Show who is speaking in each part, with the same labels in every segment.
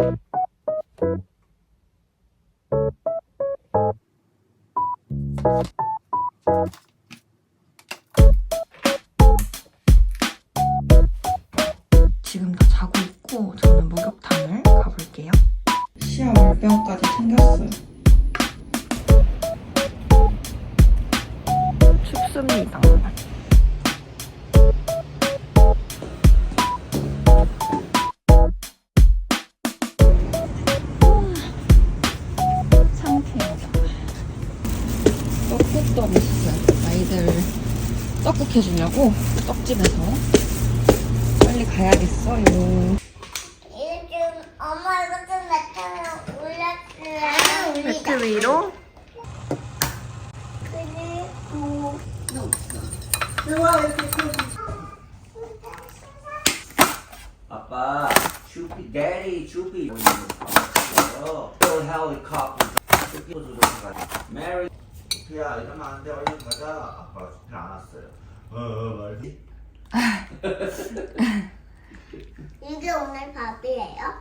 Speaker 1: 지금 떡국 해주려고 떡집에서 빨리 가야겠어 요.
Speaker 2: 요즘 엄마 이거 좀 나타나 올렸어요.
Speaker 1: 매트 위로
Speaker 2: 그리고
Speaker 3: 아빠, 슈피, 데디, 슈피. 어, 또 헬리콥터. 슈피. 메리. 슈피야, 이러면 안 돼. 얼른 가자. 아빠 슈피 안 왔어요. 어, 어, 말지?
Speaker 2: 이게 오늘 밥이에요?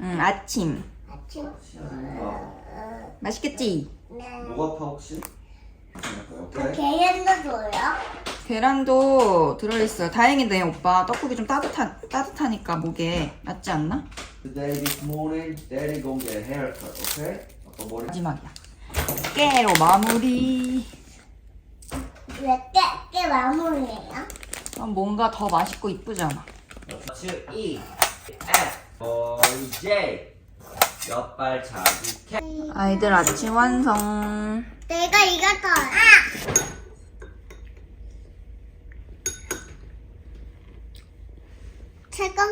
Speaker 1: 응, 아침.
Speaker 2: 아침.
Speaker 3: 어.
Speaker 1: 맛있겠지?
Speaker 2: 네.
Speaker 3: 목 아파 혹시? 오케이.
Speaker 2: 계란도 줘요?
Speaker 1: 계란도 들어있어요. 다행이네, 오빠. 떡국이 좀 따뜻하, 따뜻하니까 목에 낫지 않나?
Speaker 3: Today, this morning, daddy gonna get a haircut, okay? 아빠 머리.
Speaker 1: 마지막이야. 깨로 마무리.
Speaker 2: 왜 깨, 깨 마무리예요?
Speaker 1: 그럼 뭔가 더 맛있고 이쁘잖아.
Speaker 3: 츠 E O J 옆발 자기 캐.
Speaker 1: 아이들 아침 완성.
Speaker 2: 내가 이겼어. 아!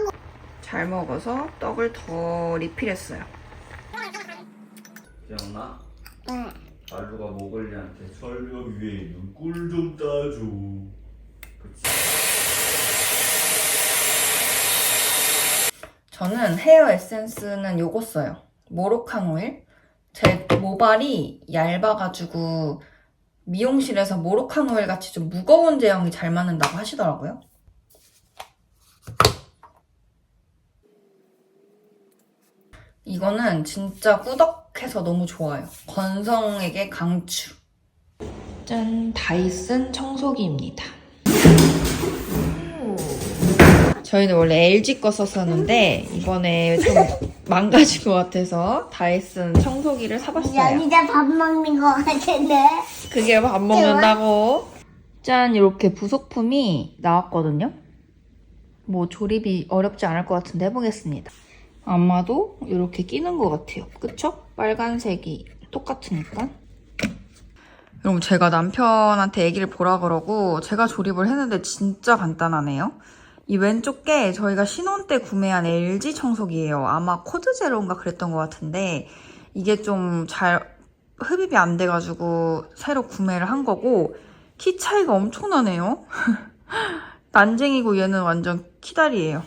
Speaker 2: 거.
Speaker 1: 잘 먹어서 떡을 더 리필했어요.
Speaker 3: 기억나?
Speaker 2: 네.
Speaker 3: 알루가 모글리한테 설명 위에 있는 꿀 좀 따줘. 그치.
Speaker 1: 저는 헤어 에센스는 요거 써요. 모로캉 오일. 제 모발이 얇아가지고 미용실에서 모로캉 오일 같이 좀 무거운 제형이 잘 맞는다고 하시더라고요. 이거는 진짜 꾸덕 해서 너무 좋아요. 건성에게 강추. 짠, 다이슨 청소기입니다. 저희는 원래 LG 거 썼었는데 이번에 좀 망가진 것 같아서 다이슨 청소기를 사봤어요.
Speaker 2: 여기다 밥 먹는 거 같은데.
Speaker 1: 그게 밥 먹는다고. 짠 이렇게 부속품이 나왔거든요. 뭐 조립이 어렵지 않을 것 같은데 해보겠습니다. 아마도 이렇게 끼는 것 같아요. 그쵸? 빨간색이 똑같으니까. 여러분 제가 남편한테 얘기를 보라 그러고 제가 조립을 했는데 진짜 간단하네요. 이 왼쪽 게 저희가 신혼 때 구매한 LG 청소기예요. 아마 코드 제로인가 그랬던 것 같은데 이게 좀 잘 흡입이 안 돼가지고 새로 구매를 한 거고 키 차이가 엄청나네요. 난쟁이고 얘는 완전 키다리예요.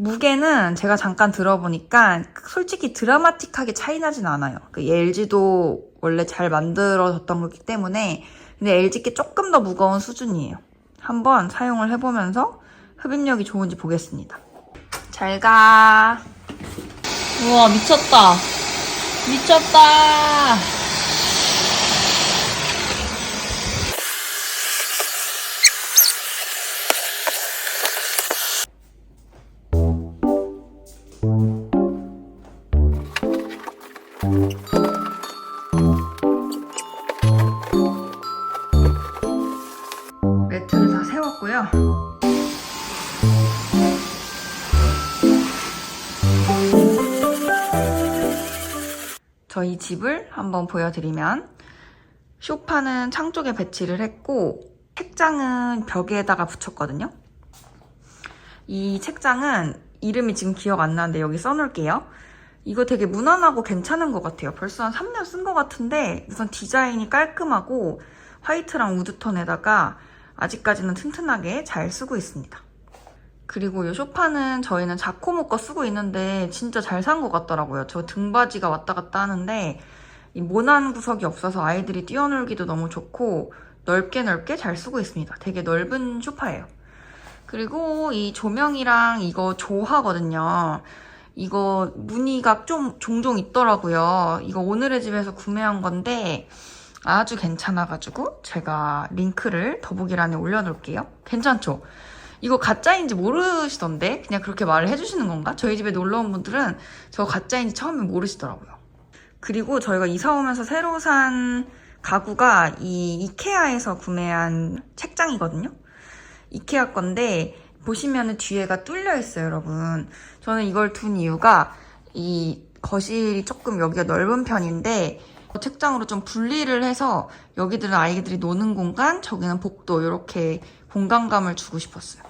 Speaker 1: 무게는 제가 잠깐 들어보니까 솔직히 드라마틱하게 차이 나진 않아요. 그 LG도 원래 잘 만들어졌던 거기 때문에 근데 LG 게 조금 더 무거운 수준이에요. 한번 사용을 해보면서 흡입력이 좋은지 보겠습니다. 잘 가. 우와 미쳤다. 미쳤다. 저희 집을 한번 보여드리면 쇼파는 창 쪽에 배치를 했고 책장은 벽에다가 붙였거든요. 이 책장은 이름이 지금 기억 안 나는데 여기 써놓을게요. 이거 되게 무난하고 괜찮은 것 같아요. 벌써 한 3년 쓴 것 같은데 우선 디자인이 깔끔하고 화이트랑 우드톤에다가 아직까지는 튼튼하게 잘 쓰고 있습니다. 그리고 이 소파는 저희는 자코모 거 쓰고 있는데 진짜 잘 산 것 같더라고요. 저 등받이가 왔다 갔다 하는데 이 모난 구석이 없어서 아이들이 뛰어놀기도 너무 좋고 넓게 넓게 잘 쓰고 있습니다. 되게 넓은 소파예요. 그리고 이 조명이랑 이거 조화거든요. 이거 무늬가 좀 종종 있더라고요. 이거 오늘의 집에서 구매한 건데 아주 괜찮아가지고 제가 링크를 더보기란에 올려놓을게요. 괜찮죠? 이거 가짜인지 모르시던데 그냥 그렇게 말을 해주시는 건가? 저희 집에 놀러 온 분들은 저 가짜인지 처음에 모르시더라고요. 그리고 저희가 이사 오면서 새로 산 가구가 이 이케아에서 구매한 책장이거든요. 이케아 건데 보시면은 뒤에가 뚫려 있어요, 여러분. 저는 이걸 둔 이유가 이 거실이 조금 여기가 넓은 편인데 책장으로 좀 분리를 해서 여기들은 아이들이 노는 공간, 저기는 복도 이렇게 공간감을 주고 싶었어요.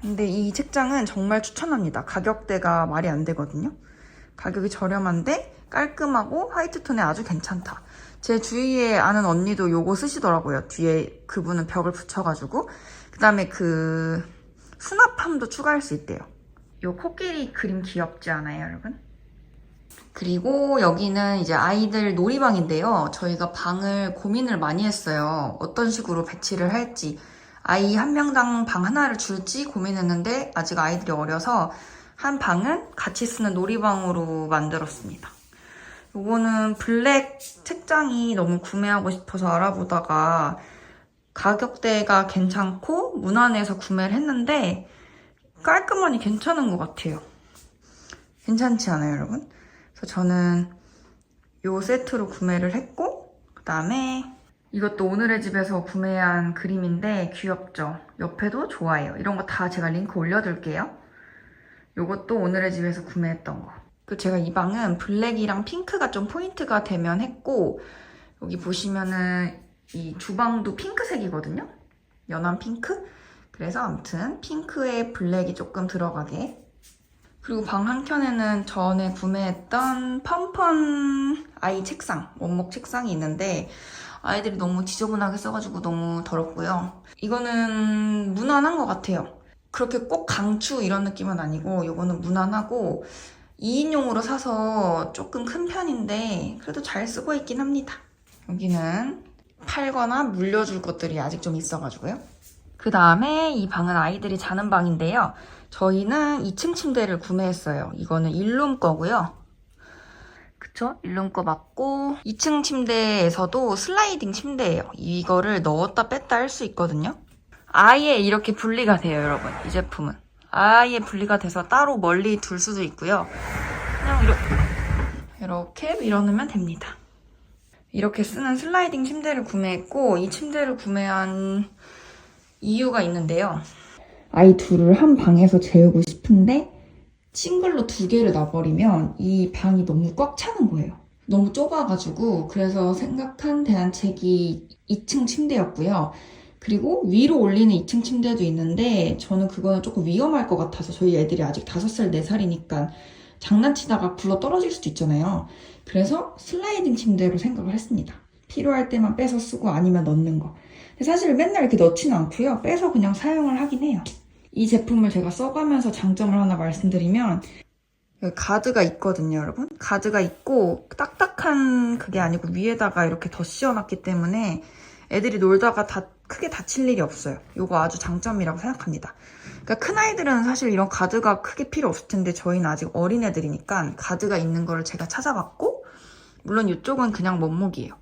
Speaker 1: 근데 이 책장은 정말 추천합니다. 가격대가 말이 안 되거든요. 가격이 저렴한데 깔끔하고 화이트 톤에 아주 괜찮다. 제 주위에 아는 언니도 요거 쓰시더라고요. 뒤에 그분은 벽을 붙여가지고. 그 다음에 그 수납함도 추가할 수 있대요. 요 코끼리 그림 귀엽지 않아요, 여러분? 그리고 여기는 이제 아이들 놀이방인데요. 저희가 방을 고민을 많이 했어요. 어떤 식으로 배치를 할지. 아이 한 명당 방 하나를 줄지 고민했는데 아직 아이들이 어려서 한 방은 같이 쓰는 놀이방으로 만들었습니다. 요거는 블랙 책장이 너무 구매하고 싶어서 알아보다가 가격대가 괜찮고 무난해서 구매를 했는데 깔끔하니 괜찮은 것 같아요. 괜찮지 않아요, 여러분? 그래서 저는 요 세트로 구매를 했고 그 다음에 이것도 오늘의 집에서 구매한 그림인데 귀엽죠? 옆에도 좋아요. 이런 거 다 제가 링크 올려둘게요. 요것도 오늘의 집에서 구매했던 거. 그 제가 이 방은 블랙이랑 핑크가 좀 포인트가 되면 했고 여기 보시면은 이 주방도 핑크색이거든요. 연한 핑크. 그래서 아무튼 핑크에 블랙이 조금 들어가게. 그리고 방 한켠에는 전에 구매했던 펀펀 아이 책상, 원목 책상이 있는데 아이들이 너무 지저분하게 써가지고 너무 더럽고요. 이거는 무난한 것 같아요. 그렇게 꼭 강추 이런 느낌은 아니고 이거는 무난하고 2인용으로 사서 조금 큰 편인데 그래도 잘 쓰고 있긴 합니다. 여기는 팔거나 물려줄 것들이 아직 좀 있어가지고요. 그 다음에 이 방은 아이들이 자는 방인데요. 저희는 2층 침대를 구매했어요. 이거는 일룸 거고요. 그쵸? 일룸 거 맞고 2층 침대에서도 슬라이딩 침대예요. 이거를 넣었다 뺐다 할 수 있거든요. 아예 이렇게 분리가 돼요, 여러분. 이 제품은. 아예 분리가 돼서 따로 멀리 둘 수도 있고요. 그냥 이렇게, 이렇게 밀어넣으면 됩니다. 이렇게 쓰는 슬라이딩 침대를 구매했고 이 침대를 구매한 이유가 있는데요. 아이 둘을 한 방에서 재우고 싶은데 싱글로 두 개를 놔버리면 이 방이 너무 꽉 차는 거예요. 너무 좁아가지고 그래서 생각한 대안책이 2층 침대였고요. 그리고 위로 올리는 2층 침대도 있는데 저는 그거는 조금 위험할 것 같아서 저희 애들이 아직 5살, 4살이니까 장난치다가 굴러 떨어질 수도 있잖아요. 그래서 슬라이딩 침대로 생각을 했습니다. 필요할 때만 빼서 쓰고 아니면 넣는 거. 사실 맨날 이렇게 넣지는 않고요. 빼서 그냥 사용을 하긴 해요. 이 제품을 제가 써가면서 장점을 하나 말씀드리면 가드가 있거든요, 여러분. 가드가 있고 딱딱한 그게 아니고 위에다가 이렇게 더 씌워놨기 때문에 애들이 놀다가 다 크게 다칠 일이 없어요. 이거 아주 장점이라고 생각합니다. 그러니까 큰 아이들은 사실 이런 가드가 크게 필요 없을 텐데 저희는 아직 어린 애들이니까 가드가 있는 거를 제가 찾아봤고 물론 이쪽은 그냥 원목이에요.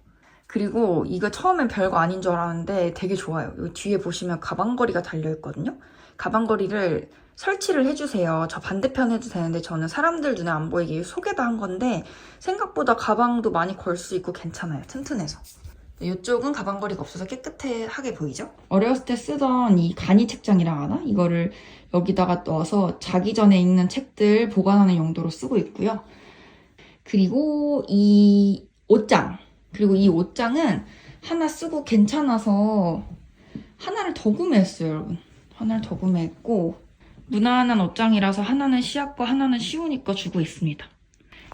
Speaker 1: 그리고 이거 처음엔 별거 아닌 줄 알았는데 되게 좋아요. 여기 뒤에 보시면 가방걸이가 달려있거든요. 가방걸이를 설치를 해주세요. 저 반대편 해도 되는데 저는 사람들 눈에 안 보이게 속에다 한 건데 생각보다 가방도 많이 걸 수 있고 괜찮아요. 튼튼해서. 이쪽은 가방걸이가 없어서 깨끗하게 보이죠? 어렸을 때 쓰던 이 간이 책장이라 하나? 이거를 여기다가 넣어서 자기 전에 읽는 책들 보관하는 용도로 쓰고 있고요. 그리고 이 옷장. 그리고 이 옷장은 하나 쓰고 괜찮아서 하나를 더 구매했어요, 여러분. 하나를 더 구매했고 무난한 옷장이라서 하나는 시약 거 하나는 시우니 거 주고 있습니다.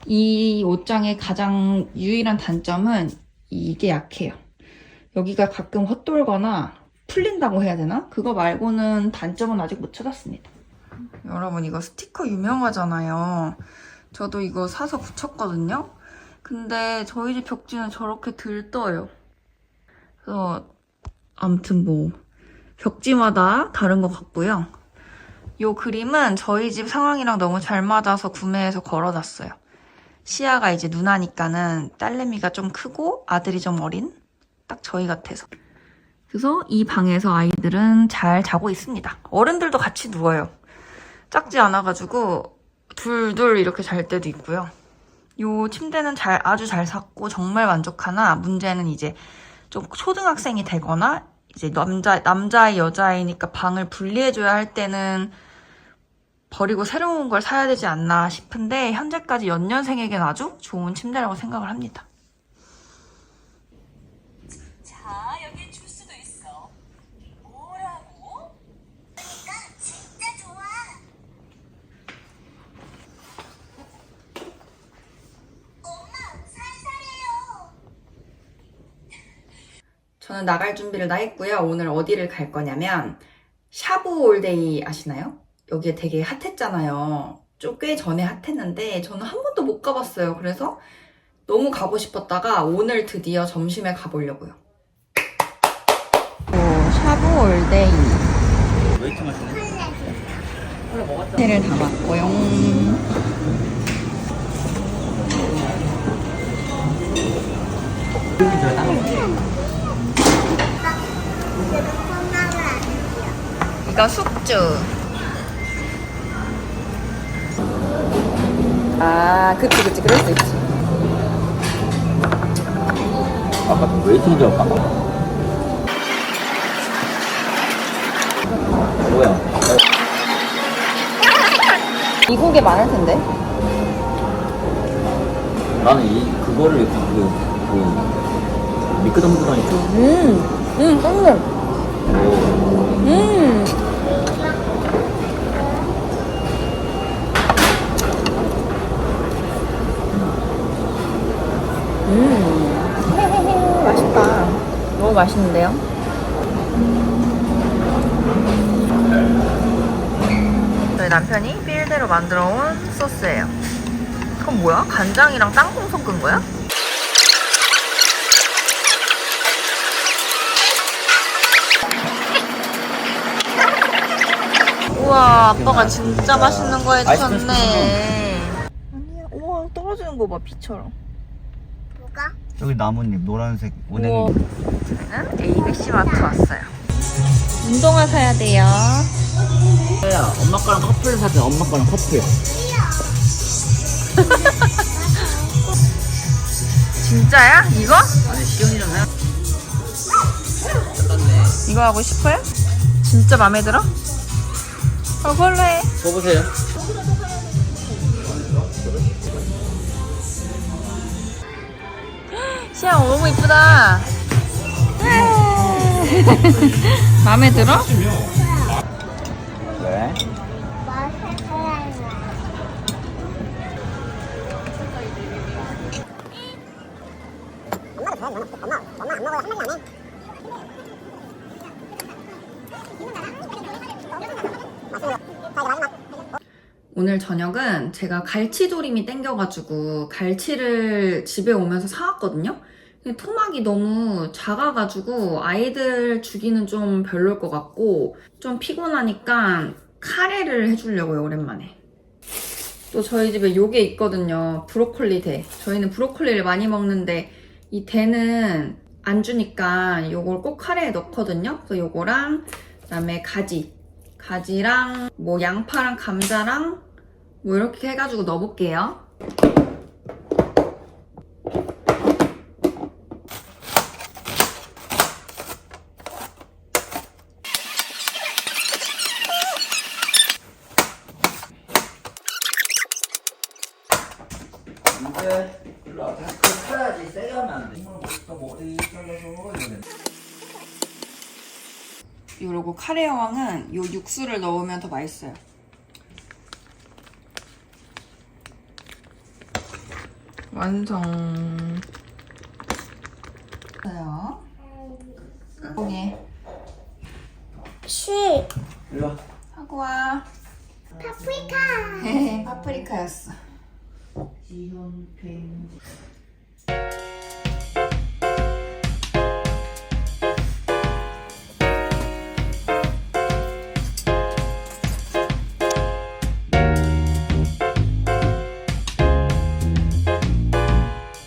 Speaker 1: 이 옷장의 가장 유일한 단점은 이게 약해요. 여기가 가끔 헛돌거나 풀린다고 해야 되나? 그거 말고는 단점은 아직 못 찾았습니다. 여러분 이거 스티커 유명하잖아요. 저도 이거 사서 붙였거든요. 근데 저희 집 벽지는 저렇게 들떠요. 그래서 아무튼 뭐 벽지마다 다른 것 같고요. 요 그림은 저희 집 상황이랑 너무 잘 맞아서 구매해서 걸어놨어요. 시야가 이제 누나니까는 딸내미가 좀 크고 아들이 좀 어린 딱 저희 같아서. 그래서 이 방에서 아이들은 잘 자고 있습니다. 어른들도 같이 누워요. 작지 않아가지고 둘둘 이렇게 잘 때도 있고요. 요 침대는 잘 아주 잘 샀고 정말 만족하나 문제는 이제 좀 초등학생이 되거나 이제 남자 남자애 여자애니까 방을 분리해줘야 할 때는 버리고 새로운 걸 사야 되지 않나 싶은데 현재까지 연년생에겐 아주 좋은 침대라고 생각을 합니다. 저는 나갈 준비를 다 했고요. 오늘 어디를 갈 거냐면 샤브 올데이 아시나요? 여기에 되게 핫했잖아요. 좀꽤 전에 핫했는데 저는 한 번도 못 가봤어요. 그래서 너무 가고 싶었다가 오늘 드디어 점심에 가보려고요. 샤브 올데이
Speaker 3: 웨이트 마시네.
Speaker 1: 회를 담았고요.
Speaker 2: 콩
Speaker 1: 이거 숙주. 아, 그치, 그치, 그럴 수 있지.
Speaker 3: 아까 웨이팅 좀 아까. 뭐야?
Speaker 1: 미국에 많을 텐데.
Speaker 3: 나는 이 그거를 그, 그, 그 미끄덩미끄덩이 좀.
Speaker 1: 음, 음, 똥물.
Speaker 3: 오.
Speaker 1: 맛있는데요? 저희 남편이 필대로 만들어 온 소스예요. 그건 뭐야? 간장이랑 땅콩 섞은 거야? 우와, 아빠가 진짜 맛있는 거 해주셨네. 아니야, 우와, 떨어지는 거 봐, 비처럼.
Speaker 3: 여기 나뭇잎 노란색. 은행잎.
Speaker 1: 저는 ABC 마트 왔어요. 운동화 사야 돼요.
Speaker 3: 야, 엄마 거랑 커플 사자. 엄마 거랑 커플.
Speaker 1: 진짜야? 이거?
Speaker 3: 아니 시연이랑 해.
Speaker 1: 이거 하고 싶어요? 진짜 마음에 들어? 어, 걸로 해.
Speaker 3: 써보세요.
Speaker 1: 시야 너무 이쁘다. 마음에 들어?
Speaker 3: 왜?
Speaker 1: 오늘 저녁은 제가 갈치조림이 땡겨가지고 갈치를 집에 오면서 사왔거든요. 토막이 너무 작아가지고 아이들 주기는 좀 별로일 것 같고 좀 피곤하니까 카레를 해주려고요, 오랜만에. 또 저희 집에 요게 있거든요. 브로콜리 대. 저희는 브로콜리를 많이 먹는데 이 대는 안 주니까 요걸 꼭 카레에 넣거든요. 그래서 요거랑 그다음에 가지. 가지랑 뭐 양파랑 감자랑 뭐 이렇게 해가지고 넣어볼게요.
Speaker 3: 이제 일로 와. 다시 타야지. 세게 하면 안 돼. 정말 멋있다. 머리 잘라서 이러네.
Speaker 1: 요러고 카레 여왕은 요 육수를 넣으면 더 맛있어요. 완성. 있어요. 여기
Speaker 2: 치.
Speaker 3: 일로 와.
Speaker 1: 하고 와.
Speaker 2: 파프리카.
Speaker 1: 파프리카였어.